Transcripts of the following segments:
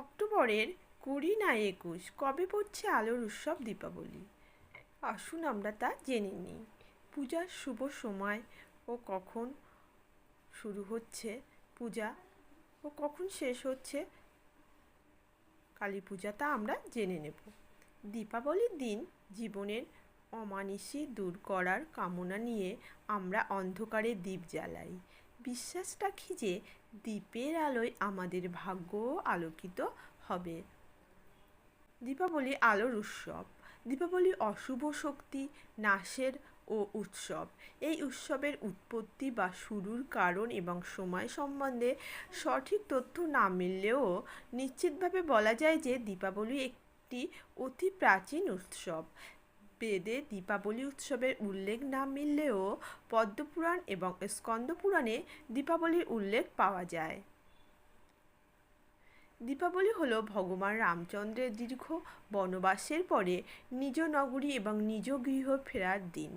অক্টোবরের কুড়ি না একুশ, কবে পড়ছে আলোর উৎসব দীপাবলি? আসুন আমরা তা জেনে নিই। পূজার শুভ সময় ও কখন শুরু হচ্ছে পূজা ও কখন শেষ হচ্ছে কালী পূজা তা আমরা জেনে নেব। দীপাবলির দিন জীবনের অমানিসি দূর করার কামনা নিয়ে আমরা অন্ধকারে দ্বীপ জ্বালাই। বিশ্বাস রাখি যে দ্বীপের আলোয় আমাদের ভাগ্যও আলোকিত হবে। দীপাবলি আলোর উৎসব। দীপাবলি অশুভ শক্তি, নাশের ও উৎসব। এই উৎসবের উৎপত্তি বা শুরুর কারণ এবং সময় সম্বন্ধে সঠিক তথ্য না মিললেও নিশ্চিতভাবে বলা যায় যে দীপাবলি একটি অতি প্রাচীন উৎসব। বেদে দীপাবলি উৎসবের উল্লেখ না মিললেও পদ্মপুরাণ এবং স্কন্দপুরাণে দীপাবলির উল্লেখ পাওয়া যায়। দীপাবলি হল ভগবান রামচন্দ্রের দীর্ঘ বনবাসের পরে নিজ নগরী এবং নিজ গৃহ ফেরার দিন।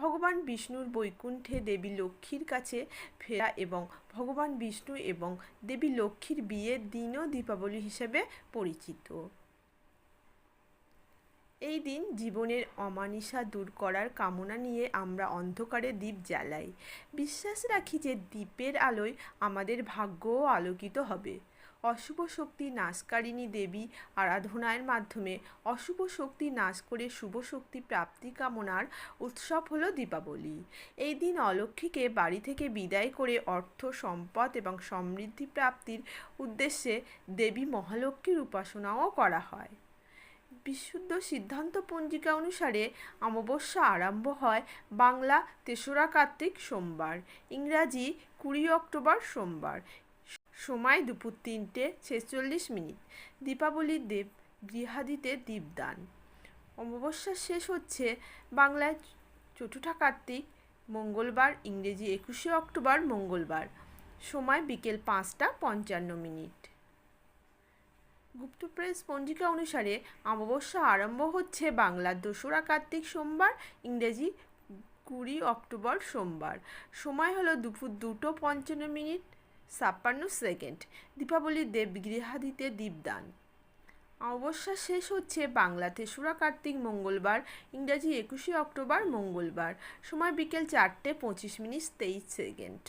ভগবান বিষ্ণুর বৈকুণ্ঠে দেবী লক্ষ্মীর কাছে ফেরা এবং ভগবান বিষ্ণু এবং দেবী লক্ষ্মীর বিয়ের দিনও দীপাবলি হিসেবে পরিচিত। এই দিন জীবনের অমানিসা দূর করার কামনা নিয়ে আমরা অন্ধকারে দ্বীপ জ্বালাই। বিশ্বাস রাখি যে দ্বীপের আলোয় আমাদের ভাগ্যও আলোকিত হবে। অশুভ শক্তি নাশকারিণী দেবী আরাধনার মাধ্যমে অশুভ শক্তি নাশ করে শুভ শক্তি প্রাপ্তি কামনার উৎসব হলো দীপাবলি। এই দিন অলক্ষ্মীকে বাড়ি থেকে বিদায় করে অর্থ, সম্পদ এবং সমৃদ্ধি প্রাপ্তির উদ্দেশ্যে দেবী মহালক্ষ্মীর উপাসনাও করা হয়। বিশুদ্ধ সিদ্ধান্ত পঞ্জিকা অনুসারে অমাবস্যা আরম্ভ হয় বাংলা তেসরা কার্তিক সোমবার, ইংরাজি কুড়ি অক্টোবর সোমবার। সময় দুপুর তিনটে ছেচল্লিশ মিনিট। দীপাবলির দেব গৃহাদিতে দীপদান। অমাবস্যা শেষ হচ্ছে বাংলায় চতুর্থা কার্তিক, মঙ্গলবার, ইংরেজি একুশে অক্টোবর, মঙ্গলবার। সময় বিকেল পাঁচটা পঞ্চান্ন মিনিট। গুপ্ত প্রেস পঞ্জিকা অনুসারে অমাবস্যা আরম্ভ হচ্ছে বাংলার দোসরা কার্তিক সোমবার, ইংরেজি কুড়ি অক্টোবর সোমবার। সময় হলো দুপুর দুটো পঞ্চান্ন মিনিট, ছাপ্পান্ন সেকেন্ড। দীপাবলির দেব গৃহাদিতে দীপদান। অমাবস্যা শেষ হচ্ছে বাংলা তেসরা কার্তিক মঙ্গলবার, ইংরাজি একুশে অক্টোবর মঙ্গলবার। সময় বিকেল চারটে পঁচিশ মিনিট, তেইশ সেকেন্ড।